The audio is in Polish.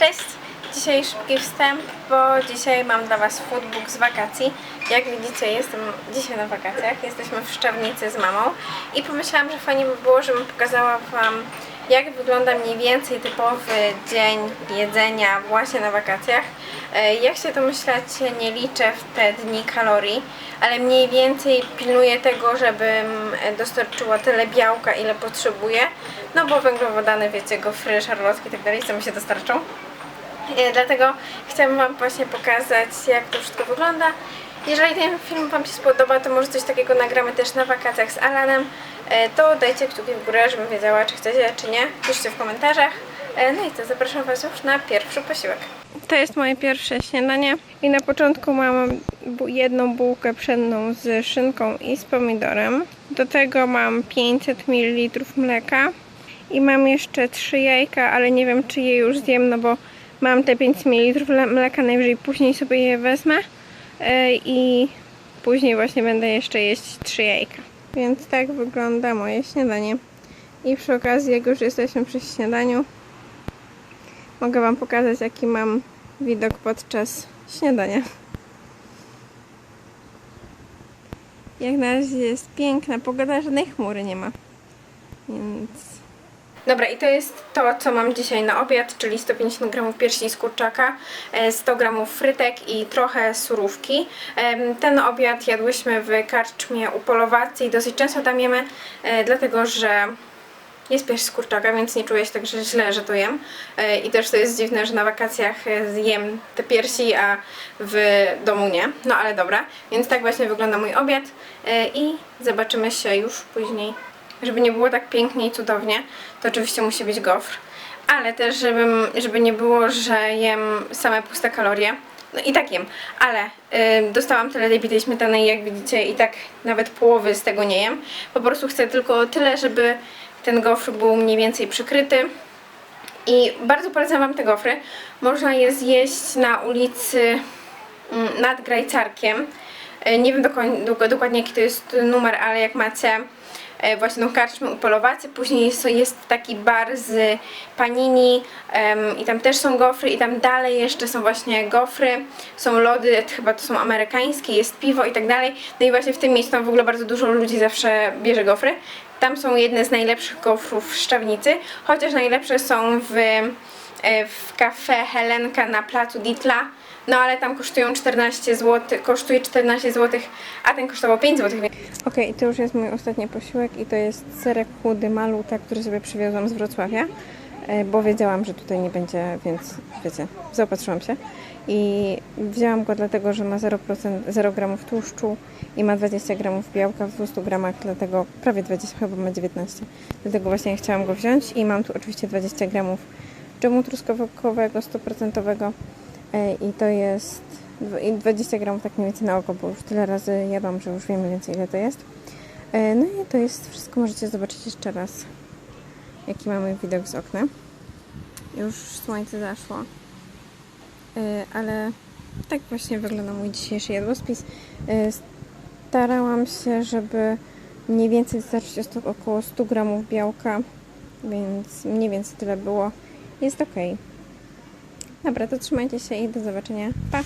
Cześć! Dzisiaj szybki wstęp, bo dzisiaj mam dla Was foodbook z wakacji. Jak widzicie, jestem dzisiaj na wakacjach. Jesteśmy w Szczawnicy z mamą i pomyślałam, że fajnie by było, żebym pokazała Wam, jak wygląda mniej więcej typowy dzień jedzenia właśnie na wakacjach. E, Jak się domyślacie, nie liczę w te dni kalorii, ale mniej więcej pilnuję tego, żebym e, dostarczyła tyle białka, ile potrzebuję. No bo węglowodany, wiecie, gofry, szarlotki i tak mi się dostarczą. E, Dlatego chciałam Wam właśnie pokazać, jak to wszystko wygląda. Jeżeli ten film Wam się spodoba, to może coś takiego nagramy też na wakacjach z Alanem. E, To dajcie kciuki w górę, żebym wiedziała, czy chcecie, czy nie. Piszcie w komentarzach. E, No i to zapraszam Was już na pierwszy posiłek. To jest moje pierwsze śniadanie. I na początku mam jedną bułkę pszenną z szynką i z pomidorem. Do tego mam 500 ml mleka. I mam jeszcze trzy jajka, ale nie wiem czy je już zjem, no bo mam te 5 ml le- mleka, najwyżej później sobie je wezmę i później właśnie będę jeszcze jeść trzy jajka. Więc tak wygląda moje śniadanie. I przy okazji, jak już jesteśmy przy śniadaniu, mogę Wam pokazać jaki mam widok podczas śniadania. Jak na razie jest piękna pogoda, żadnej chmury nie ma. Więc Dobra, i to jest to, co mam dzisiaj na obiad, czyli 150 gramów piersi z kurczaka, e, 100 gramów frytek i trochę surówki. Ten obiad jadłyśmy w karczmie u Polowacji dosyć często tam jemy, e, dlatego że jest pierś z kurczaka, więc nie czuję się tak że źle, że to jem. E, I też to jest dziwne, że na wakacjach e, jem te piersi, a w domu nie. No ale dobra, więc tak właśnie wygląda mój obiad e, i zobaczymy się już później żeby nie było tak pięknie i cudownie, to oczywiście musi być gofr. Ale też, żebym, żeby nie było, że jem same puste kalorie. No i tak jem, ale y, dostałam tyle tej bitej śmietany jak widzicie i tak nawet połowy z tego nie jem. Po prostu chcę tylko tyle, żeby ten gofr był mniej więcej przykryty. I bardzo polecam Wam te gofry. Można je zjeść na ulicy mm, nad Grajcarkiem. E, Nie wiem dokładnie, dok- dokładnie jaki to jest numer, ale jak macie e, właśnie tą karczmę u później jest, jest taki bar z panini em, i tam też są gofry i tam dalej jeszcze są właśnie gofry, są lody, chyba to są amerykańskie, jest piwo i tak dalej. No i właśnie w tym miejscu tam w ogóle bardzo dużo ludzi zawsze bierze gofry. Tam są jedne z najlepszych gofrów w Szczawnicy, chociaż najlepsze są w, e, w kafe Helenka na placu Ditla. No ale tam kosztują 14 zł, kosztuje 14 zł, a ten kosztował 5 zł. Okej, to już jest mój ostatni posiłek i to jest serek chudy maluta, który sobie przywiozłam z Wrocławia, e, bo wiedziałam, że tutaj nie będzie, więc wiecie, zaopatrzyłam się. I wzięłam go dlatego, że ma 0%, 0 gramów tłuszczu i ma 20 gramów białka w 200 gramach, dlatego prawie 20, chyba ma 19. Dlatego właśnie chciałam go wziąć i mam tu oczywiście 20 gramów dżemu truskawkowego 100% e, i to jest dw- i 20 gramów tak mniej więcej na oko, bo już tyle razy jadłam, że już wiem więcej ile to jest. E, No i to jest wszystko, możecie zobaczyć jeszcze raz jaki mamy widok z okna. Już słońce zaszło, E, ale tak właśnie wygląda mój dzisiejszy jadłospis. E, Starałam się, żeby mniej więcej dostarczyć około 100 gramów białka, więc mniej więcej tyle było. Jest ok. Dobra, to trzymajcie się i do zobaczenia. Pa!